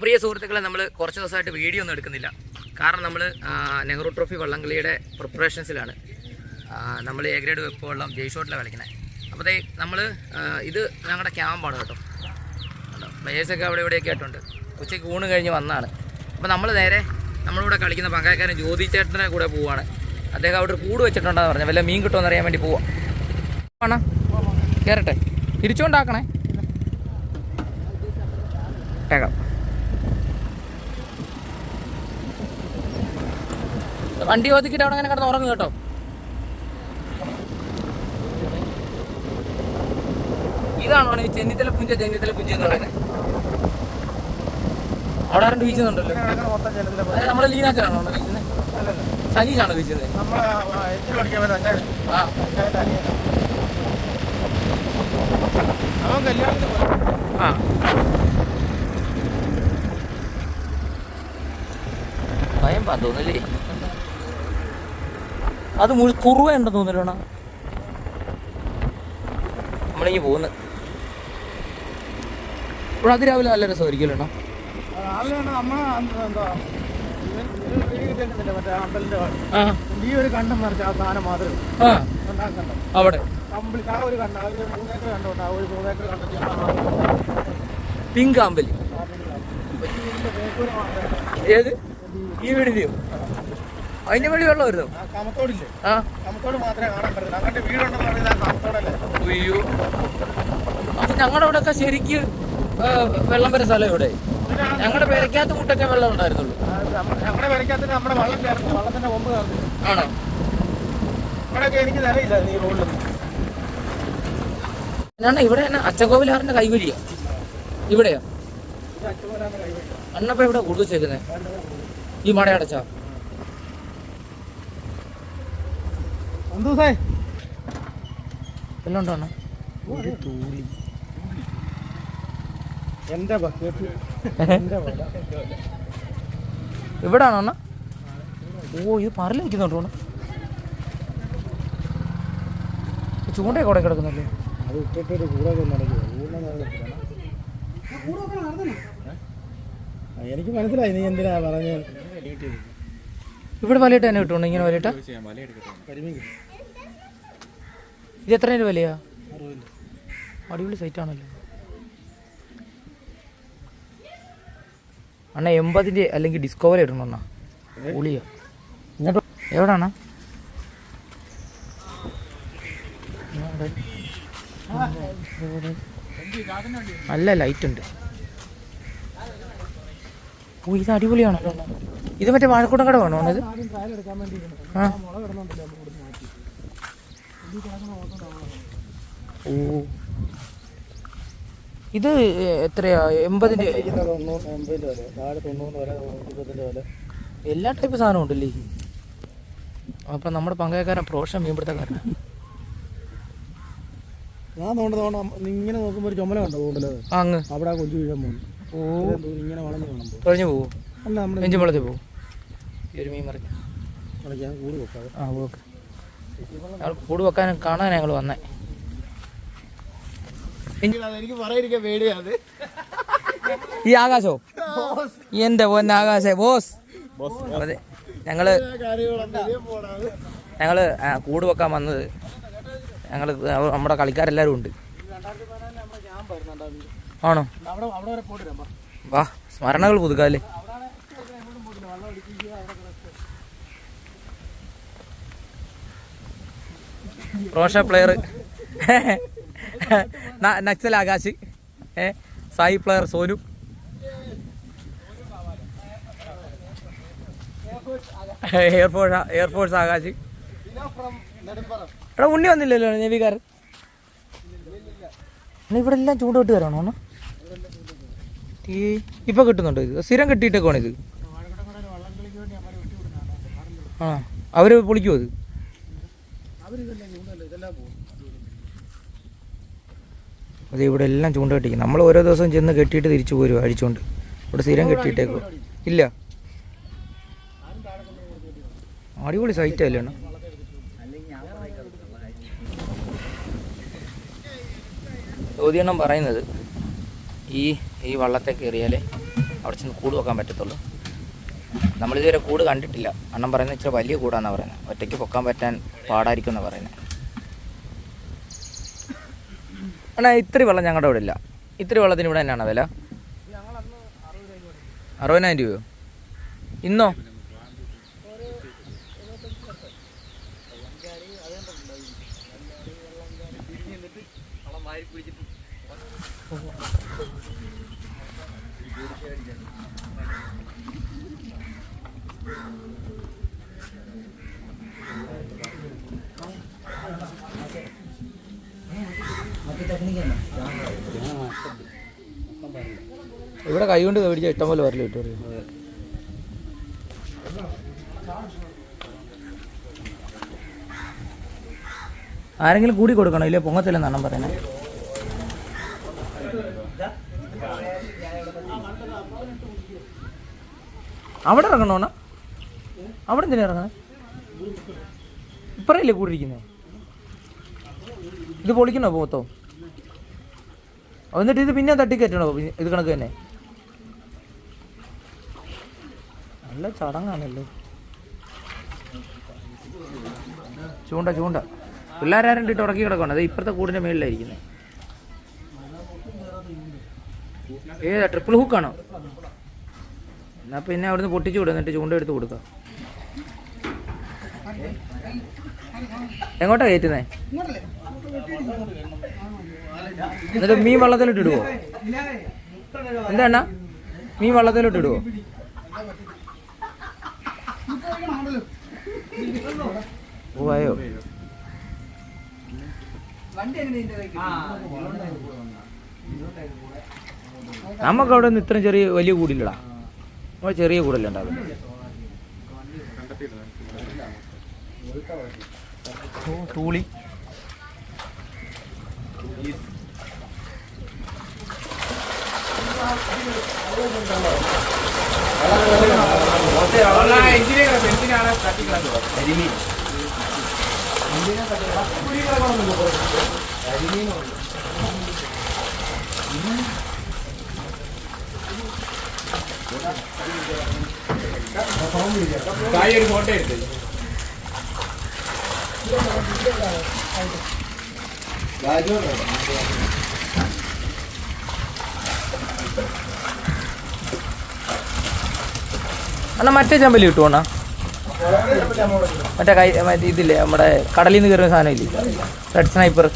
പ്രിയ സുഹൃത്തുക്കളെ നമ്മൾ കുറച്ച് ദിവസമായിട്ട് വീഡിയോ ഒന്നും എടുക്കുന്നില്ല. കാരണം നമ്മൾ നെഹ്റു ട്രോഫി വള്ളംകളിയുടെ പ്രിപ്പറേഷൻസിലാണ്. നമ്മൾ എ ഗ്രേഡ് വെപ്പ് വെള്ളം ജയ്ഷോട്ടിലാണ് കളിക്കുന്നത് അപ്പോൾ നമ്മൾ ഇത് ഞങ്ങളുടെ ക്യാമ്പാണ് കേട്ടോ. പ്ലേയേഴ്സൊക്കെ അവിടെ ഇവിടെയൊക്കെ ആയിട്ടുണ്ട്. ഉച്ചയ്ക്ക് ഊണ് കഴിഞ്ഞ് വന്നതാണ് അപ്പോൾ നമ്മൾ നേരെ നമ്മളിവിടെ കളിക്കുന്ന പങ്കാക്കാരൻ ജ്യോതി ചേട്ടന്റെ കൂടെ പോവാണ്. അദ്ദേഹം അവിടെ കൂട് വെച്ചിട്ടുണ്ടെന്ന് പറഞ്ഞു. വല്ല മീൻ കിട്ടുമെന്ന് അറിയാൻ വേണ്ടി പോവാം. ആണോ? കയറട്ടെ തിരിച്ചുകൊണ്ടാക്കണേ കേൾക്കാം വണ്ടി ഒതുക്കിട്ട് അവിടെ അങ്ങനെ കിടന്ന് ഉറങ്ങും കേട്ടോ. ഇതാണോ ഈ ചെന്നിത്തല പുഞ്ച ചെന്നിത്തല പുഞ്ച എന്ന് പറയുന്നത്? അവിടെ ആരും വീശുന്നുണ്ടല്ലോ. നമ്മുടെ ലീനാച്ചാണോ സനീഷാണോ വീശുന്നത്? ആ. ഭയം തോന്നല്ലേ അത് മുഴു കുറുവ ഉണ്ടെന്ന് തോന്നലോണ നമ്മളിങ്ങി പോകുന്നു ഇവിടെ നല്ല രസമായിരിക്കുമല്ലോ രാവിലെ മറ്റേ അമ്പലിന്റെ അവിടെ. പിങ്ക് അമ്പലി. ഏത്? ഈ വീടിന്റെയോ? അതിന്റെ വെളി വെള്ളം വരുന്നു? ആ അയ്യോ. അപ്പൊ ഞങ്ങളുടെ അവിടെ ഒക്കെ ശരിക്ക് വെള്ളം വരുന്ന സ്ഥലം ഇവിടെ ഞങ്ങളുടെ പെരക്കകത്ത് മുട്ടൊക്കെ വെള്ളം ഉണ്ടായിരുന്നുള്ളൂ. ആണോ? ഇവിടെ തന്നെ അച്ചകോവിലാറിന്റെ കൈവരിയാ. ഇവിടെയാ. അണ്ണപ്പ ഇവിടെ കൊടുത്തു വെച്ചേക്കുന്നേ ഈ മട അടച്ചാ എന്തൂസേ എല്ലാം ഉണ്ടോ? അണ്ണ എന്റെ ബക്കറ്റ് എന്റെ വല ആണോ അണ്ണ? ഓ ഇത് പറല നിൽക്കുന്നുണ്ടോ അണ്ണ? ചൂണ്ടയൊക്കെ അവിടെ കിടക്കുന്നല്ലേ? അത് ഇട്ടിട്ടൊരു കൂടൊക്കെ നടക്കുക എനിക്ക് മനസ്സിലായി നീ എന്തിനാ പറഞ്ഞത്. ഇവിടെ വലയിട്ട് തന്നെ കിട്ടുന്നുണ്ട് ഇങ്ങനെ വലയിട്ട്? ഇത് എത്ര രൂപ വിലയാ? അടിപൊളി സൈറ്റ് ആണല്ലോ. അണ്ണ എൺപതിന്റെ അല്ലെങ്കിൽ ഡിസ്കവറി ഇടണം അണ്ണ. പൊളിയാ. എവിടാണ്? നല്ല ലൈറ്റ് ഉണ്ട്. ഓ ഇത് അടിപൊളിയാണല്ലോ ഇത് മറ്റേ വാഴക്കൂടം കട വേണോ ഇത്? ആ മുള കിടന്നുണ്ടല്ലോ നമ്മൾ കൊടുത്ത് മാറ്റി ഓ ഇത് എത്രയാ? എൺപതിന്റെ വില. എല്ലാ ടൈപ്പ് സാധനം ഉണ്ടല്ലേ? അപ്പം നമ്മുടെ പങ്കയക്കാരൻ പ്രൊഫഷൻ മീൻപിടുത്തക്കാരനാണ് ഞാൻ തോണ്ട തോണ്ട ഇങ്ങനെ നോക്കുമ്പോൾ ഒരു ചുമല കണ്ടോ കൂടുതൽ അങ്ങ്. അവിടെ കൊഞ്ചു വീഴാൻ പോകും ഓ. ഇങ്ങനെ വളഞ്ഞു കാണുമ്പോൾ കഴിഞ്ഞു അല്ല പോവും? ഈ ഒരു മീൻ മറിക്കാം കൂടി ആ ഓക്കെ ഞങ്ങൾ കൂട് വെക്കാൻ കാണാൻ ഞങ്ങൾ വന്നേ. എനിക്ക് പറയാതിരിക്കാൻ പേടിയാണ് ഈ ആകാശോ? എന്റെ പൊന്ന ആകാശേ ബോസ്. അതെ ഞങ്ങൾ ഞങ്ങൾ ആ, കൂട് വെക്കാൻ വന്നത് ഞങ്ങൾ നമ്മുടെ കളിക്കാരെല്ലാരും ഉണ്ട്. ആണോ. വാ. സ്മരണകൾ പുതുക്കാല്ലേ? റോഷ പ്ലെയർ നക്സൽ ആകാശ്. ഏ Sai player Sonu. Air force air force Akash. എടാ ഉണ്ണി വന്നില്ലല്ലോ നേവികാർ ഇവിടെ എല്ലാം ചൂണ്ടോട്ട് വരണോ ഇപ്പൊ കിട്ടുന്നുണ്ടോ ഇത്? സ്ഥിരം കിട്ടിയിട്ടേക്കാണ് ഇത്? ആ അവർ പൊളിക്കുമോ അത് അതെ ഇവിടെ എല്ലാം ചൂണ്ട കെട്ടിക്കും നമ്മൾ ഓരോ ദിവസം ചെന്ന് കെട്ടിയിട്ട് തിരിച്ചു പോരും അഴിച്ചുകൊണ്ട് ഇവിടെ സ്ഥിരം കെട്ടിയിട്ടേക്കോ. ഇല്ല. അടിപൊളി സൈറ്റ് അല്ലേ അണ്ണാ? ചോദ്യണ്ണം പറയുന്നത് ഈ ഈ വള്ളത്തെ കയറിയാലേ അവിടെ ചെന്ന് കൂട് വെക്കാൻ പറ്റത്തുള്ളൂ. നമ്മളിതുവരെ കൂട് കണ്ടിട്ടില്ല. അണ്ണൻ പറയുന്നത് ഇച്ചിരി വലിയ കൂടാന്നാണ് പറയുന്നത്. ഒറ്റയ്ക്ക് പൊക്കാൻ പറ്റാൻ പാടായിരിക്കും എന്നാണ് പറയുന്നത്. അണ്ണാ ഇത്തിരി വെള്ളം ഞങ്ങളുടെ ഇവിടെ ഇല്ല. ഇത്തിരി വെള്ളത്തിന് ഇവിടെ തന്നെയാണോ വില? അറുപതിനായിരം രൂപയോ? ഇന്നോ? ഇവിടെ കൈ കൊണ്ട് കവിടിച്ച ഇഷ്ടം പോലെ വരൽ കിട്ടും ആരെങ്കിലും കൂടി കൊടുക്കണോ? ഇല്ലേ പൊങ്ങത്തില്ലെന്നാണ് പറയുന്നത് അവിടെ ഇറങ്ങണോണ? അവിടെ എന്തിനാ ഇറങ്ങണേ? ഇപ്പറയല്ലേ കൂടിയിരിക്കുന്നേ? ഇത് പൊളിക്കണോ പോത്തോ എന്നിട്ട് ഇത് പിന്നെ തട്ടിക്കയറ്റണോ ഇത് കണക്ക് തന്നെ. നല്ല ചടങ്ങാണല്ലോ. ചൂണ്ട ചൂണ്ട. പിള്ളേരാരും ഇട്ട് ഉറക്കി കിടക്കണം അത് ഇപ്പുറത്തെ കൂടിന്റെ മേളിലായിരിക്കുന്നത് ഏതാ ട്രിപ്പിൾ ഹുക്കാണോ എന്നാ പിന്നെ അവിടുന്ന് പൊട്ടിച്ചു വിടും എന്നിട്ട് ചൂണ്ട എടുത്ത് കൊടുക്കാം. എങ്ങോട്ടാ കയറ്റുന്നേ? എന്നിട്ട് മീൻ വള്ളത്തിലിട്ട് ഇടുവോ എന്താണ്? മീൻ വള്ളത്തിലിട്ട് ഇടുവോ പോയോ നമുക്ക് അവിടെ നിന്ന് ഇത്രയും ചെറിയ വലിയ കൂടില്ലടാ. നമ്മൾ ചെറിയ കൂടല്ലേ ഉണ്ടാകും ഓ തൂളി ഒരു ഫോട്ടോ എടുത്ത്. അണ്ണാ മറ്റേ ചമ്പലി കിട്ടുമോ അണ്ണാ? മറ്റേ കൈ മറ്റേ ഇതില്ലേ നമ്മുടെ കടലിൽ നിന്ന് കയറുന്ന സാധനം ഇല്ലേ? റെഡ് സ്നൈപ്പർ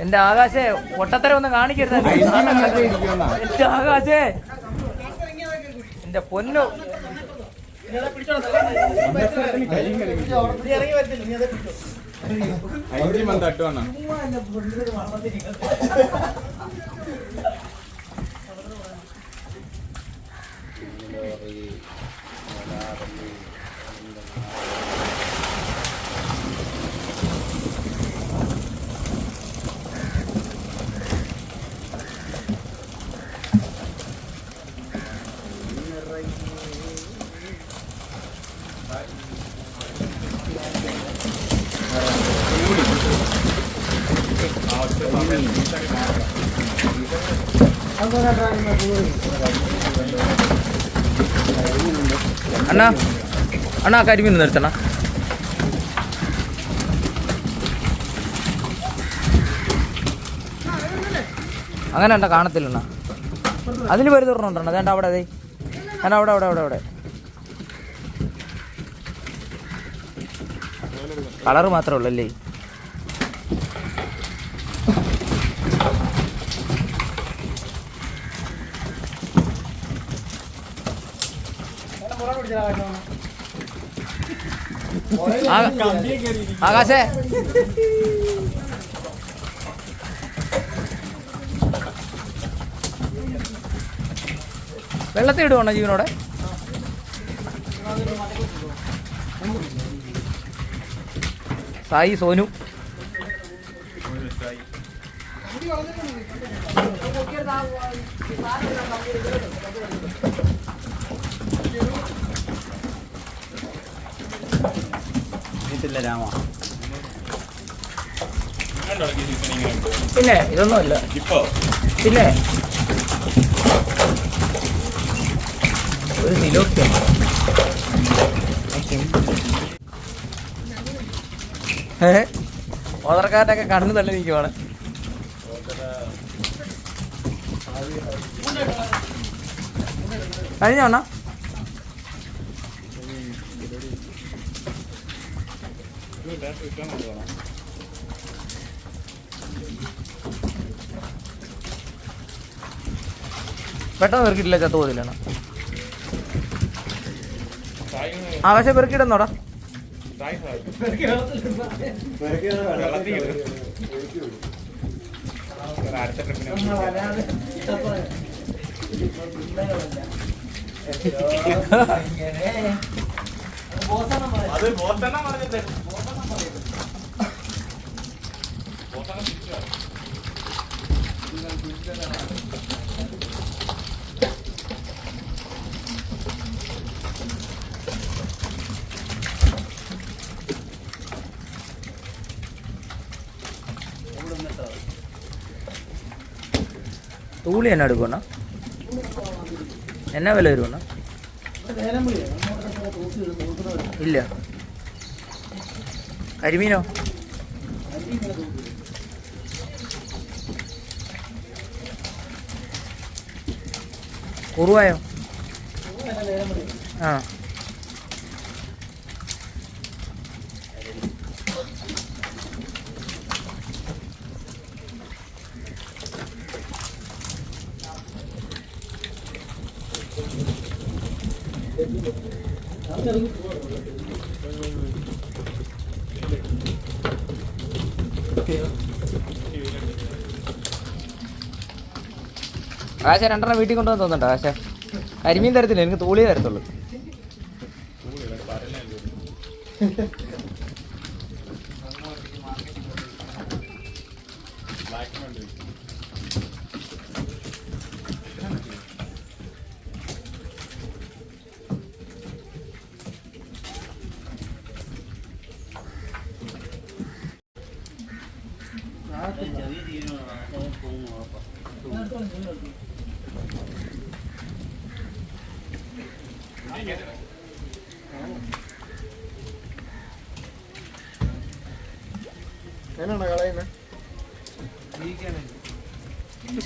എന്റെ ആകാശേ ഒട്ടത്തരം ഒന്ന് കാണിക്കരുത്. എന്റെ ആകാശേ. എന്റെ പൊന്നു. അഞ്ചു മന്ത് തട്ടുവാണ് അണ്ണാ അണ്ണാ കരിമീൻ നിർത്തണ അങ്ങനെ ഉണ്ടോ കാണത്തില്ലണ്ണ അതിൽ വരുന്നുണ്ടോ അതേണ്ട അവിടെ അതെ ഞാൻ അവിടെ അവിടെ അവിടെ അവിടെ. കളറ് മാത്രമേ ഉള്ളല്ലേ ആകാശേ. വെള്ളത്തിൽ ഇടുവാണോ ജീവനോടെ? സായി സോനു. ഇതില്ല രാമ. പിന്നെ ഇതൊന്നുമല്ല. പിന്നെ ഒരു നിലോക്കെ ഓതർക്കാരനൊക്കെ കണ്ണു തള്ളി നിൽക്കുവാണ് കഴിഞ്ഞോണ്ണ പെട്ടെന്ന് പെറുക്കിട്ടില്ല ചത്തു പോയില്ല ആ പക്ഷെ പെറുക്കിടുന്നോടാ അടുത്ത ട്രിപ്പിന് അത് ബോസണ്ണ തൂളി എന്നാ എടുക്കണ എന്നാ വില വരുവണ്ണ ഇല്ല. കരിമീനോ? കുറുവായോ? ആ. ആശ രണ്ടെണ്ണം വീട്ടിൽ കൊണ്ടുവന്ന് തോന്നുന്നുണ്ടോ ആശ. കരിമീൻ തരത്തില്ല എനിക്ക് തൂളിയേ തരത്തുള്ളൂ. എന്നാണ് കളയുന്നത്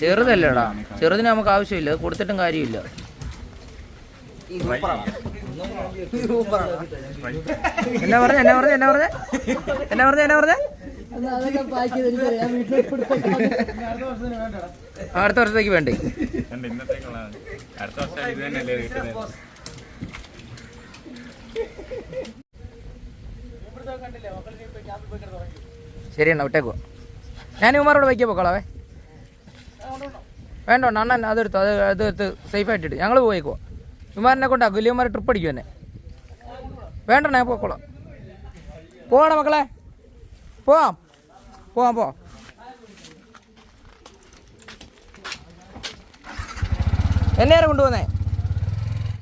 ചെറുതല്ലേടാ. ചെറുതിന് നമുക്ക് ആവശ്യമില്ല. കൊടുത്തിട്ടും കാര്യമില്ല. എന്നാ പറഞ്ഞ? എന്നാ പറഞ്ഞ? എന്നാ പറഞ്ഞ? എന്നാ പറഞ്ഞ? എന്നാ പറഞ്ഞ? അടുത്ത വർഷത്തേക്ക് വേണ്ടേ? കണ്ടില്ലേ? വർഷം ഇത് തന്നെയല്ലേ കിട്ടുന്നത് ശരി വിട്ടേക്കോ ഞാൻ ഇവന്മാരോട് വയ്ക്കാൻ പോക്കോളാവേ. വേണ്ട വേണ്ട, അണ്ണൻ അതെടുത്ത് അത് അതെടുത്ത് സേഫ് ആയിട്ടിട്ട് ഞങ്ങൾ പോയിക്കോ ഇവന്മാരെന്നെ കൊണ്ടാക്കും ഇല്ലവന്മാർ ട്രിപ്പ് അടിക്കും എന്നെ. വേണ്ട ഞാൻ പോക്കോളാം. പോവാണോ മക്കളെ? പോവാം. പോവാം പോവാം. എന്നെ ആരാ